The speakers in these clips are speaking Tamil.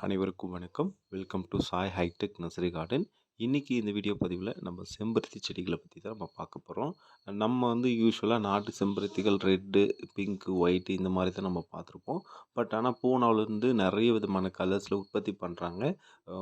அனைவருக்கும் வணக்கம். Welcome to Sai hi tech nursery garden இன்றைக்கி இந்த வீடியோ பதிவில் நம்ம செம்பருத்தி செடிகளை பற்றி தான் நம்ம பார்க்க போகிறோம் நம்ம வந்து யூஸ்வலாக நாட்டு செம்பருத்திகள் ரெட்டு பிங்க்கு ஒயிட்டு இந்த மாதிரி தான் நம்ம பார்த்துருப்போம். பட் ஆனால் பூனாவிலேருந்து நிறைய விதமான கலர்ஸில் உற்பத்தி பண்ணுறாங்க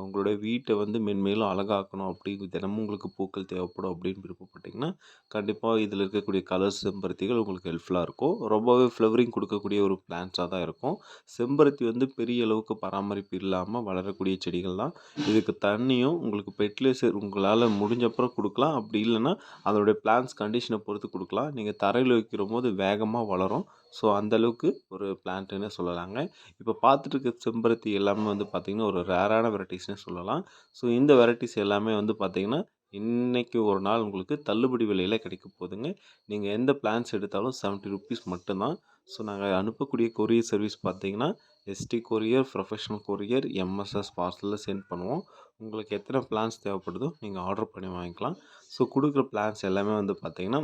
உங்களுடைய வீட்டை வந்து மென்மேலும் அழகாக்கணும் அப்படி தினமும் உங்களுக்கு பூக்கள் தேவைப்படும் அப்படின்னு விருப்பப்பட்டிங்கன்னா கண்டிப்பாக இதில் இருக்கக்கூடிய கலர்ஸ் செம்பருத்திகள் உங்களுக்கு ஹெல்ப்ஃபுல்லாக இருக்கும். ரொம்பவே ஃப்ளவரிங் கொடுக்கக்கூடிய ஒரு பிளான்ஸாக தான் இருக்கும். செம்பருத்தி வந்து பெரிய அளவுக்கு பராமரிப்பு இல்லாமல் வளரக்கூடிய செடிகள் தான். இதுக்கு தண்ணியும் உங்களுக்கு ஃபெர்டிலைசர் உங்களால் முடிஞ்சப்பறம் கொடுக்கலாம். அப்படி இல்லைன்னா அதோடைய பிளான்ஸ் கண்டிஷனை பொறுத்து கொடுக்கலாம். நீங்கள் தரையில் வைக்கிற போது வேகமாக வளரும் ஸோ அந்தளவுக்கு ஒரு பிளான்ட்டுன்னு சொல்லலாங்க. இப்போ பார்த்துட்டு இருக்க செம்பருத்தி எல்லாமே வந்து பார்த்திங்கன்னா ஒரு ரேரான வெரைட்டிஸ்னே சொல்லலாம். ஸோ இந்த வெரைட்டிஸ் எல்லாமே வந்து பார்த்திங்கன்னா இன்றைக்கி ஒரு நாள் உங்களுக்கு தள்ளுபடி விலையில் கிடைக்க போகுதுங்க நீங்கள் எந்த பிளான்ஸ் எடுத்தாலும் செவன்ட்டி ருபீஸ் மட்டும்தான். ஸோ நாங்கள் அனுப்பக்கூடிய கொரியர் சர்வீஸ் பார்த்தீங்கன்னா ST courier professional courier MSS பார்சலில் send பண்ணுவோம். உங்களுக்கு எத்தனை பிளான்ஸ் தேவைப்படுதோ நீங்கள் ஆர்டர் பண்ணி வாங்கிக்கலாம். ஸோ கொடுக்குற பிளான்ஸ் எல்லாமே வந்து பார்த்திங்கன்னா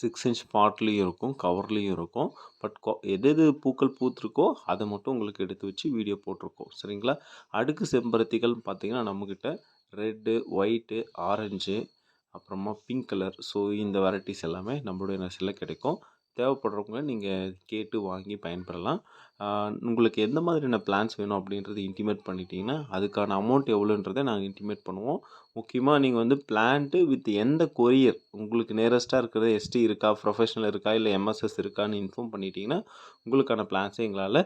சிக்ஸ் இன்ச் பாட்லேயும் இருக்கும் கவர்லேயும் இருக்கும். பட் எது எது பூக்கள் பூத்துருக்கோ அதை மட்டும் உங்களுக்கு எடுத்து வச்சு வீடியோ போட்டிருக்கோம். சரிங்களா? அடுக்கு செம்பருத்திகள் பார்த்திங்கன்னா நம்மக்கிட்ட ரெட்டு ஒயிட்டு ஆரஞ்சு அப்புறமா பிங்க் கலர் ஸோ இந்த வெரைட்டிஸ் எல்லாமே நம்மளுடைய நர்சரியில் கிடைக்கும். தேவைப்படுறவங்க நீங்கள் கேட்டு வாங்கி பயன்பெறலாம் உங்களுக்கு எந்த மாதிரியான பிளான்ஸ் வேணும் அப்படின்றது இன்டிமேட் பண்ணிட்டீங்கன்னா அதுக்கான அமௌண்ட் எவ்வளோன்றதை நாங்கள் இன்டிமேட் பண்ணுவோம். முக்கியமாக நீங்கள் வந்து பிளான்ட்டு வித் எந்த கொரியர் உங்களுக்கு நேரஸ்ட்டாக இருக்கிறது எஸ்டி இருக்கா ப்ரொஃபஷனல் இருக்கா இல்லை எம்எஸ்எஸ் இருக்கான்னு இன்ஃபார்ம் பண்ணிட்டீங்கன்னா உங்களுக்கான பிளான்ஸை எங்களால்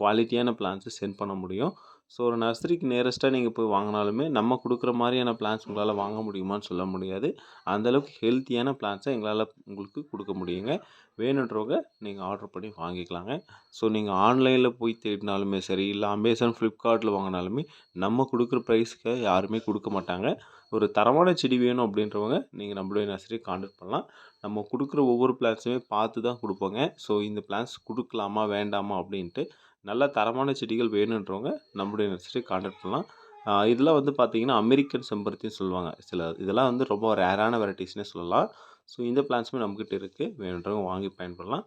குவாலிட்டியான பிளான்ஸை சென்ட் பண்ண முடியும். ஸோ ஒரு நர்சரிக்கு நியரஸ்ட்டாக நீங்கள் போய் வாங்கினாலுமே நம்ம கொடுக்குற மாதிரியான பிளான்ஸ் உங்களால் வாங்க முடியுமான்னு சொல்ல முடியாது. அந்தளவுக்கு ஹெல்த்தியான பிளான்ஸை எங்களால் உங்களுக்கு கொடுக்க முடியுங்க. வேணுன்றவங்க நீங்கள் ஆர்டர் பண்ணி வாங்கிக்கலாங்க. ஸோ நீங்கள் ஆன்லைனில் போய் தேடினாலுமே சரி இல்லை அமேசான் ஃப்ளிப்கார்ட்டில் வாங்கினாலுமே நம்ம கொடுக்குற ப்ரைஸ்க்கு யாருமே கொடுக்க மாட்டாங்க. ஒரு தரமான செடி வேணும் அப்படின்றவங்க நீங்கள் நம்மளுடைய நர்சரி காண்டக்ட் பண்ணலாம். நம்ம கொடுக்குற ஒவ்வொரு பிளான்ஸுமே பார்த்து தான் கொடுப்போங்க. ஸோ இந்த பிளான்ஸ் கொடுக்கலாமா வேண்டாமா அப்படின்ட்டு நல்ல தரமான செடிகள் வேணுன்றவங்க நம்முடைய நர்சரி காண்டாக்ட் பண்ணலாம். இதெல்லாம் வந்து பார்த்திங்கன்னா அமெரிக்கன் செம்பருத்தின்னு சொல்லுவாங்க. சில இதெல்லாம் வந்து ரொம்ப ரேரான வெரைட்டிஸ்னே சொல்லலாம். ஸோ இந்த பிளான்ஸுமே நம்மக்கிட்ட இருக்குது வேணுன்றவங்க வாங்கி பயன்படலாம்.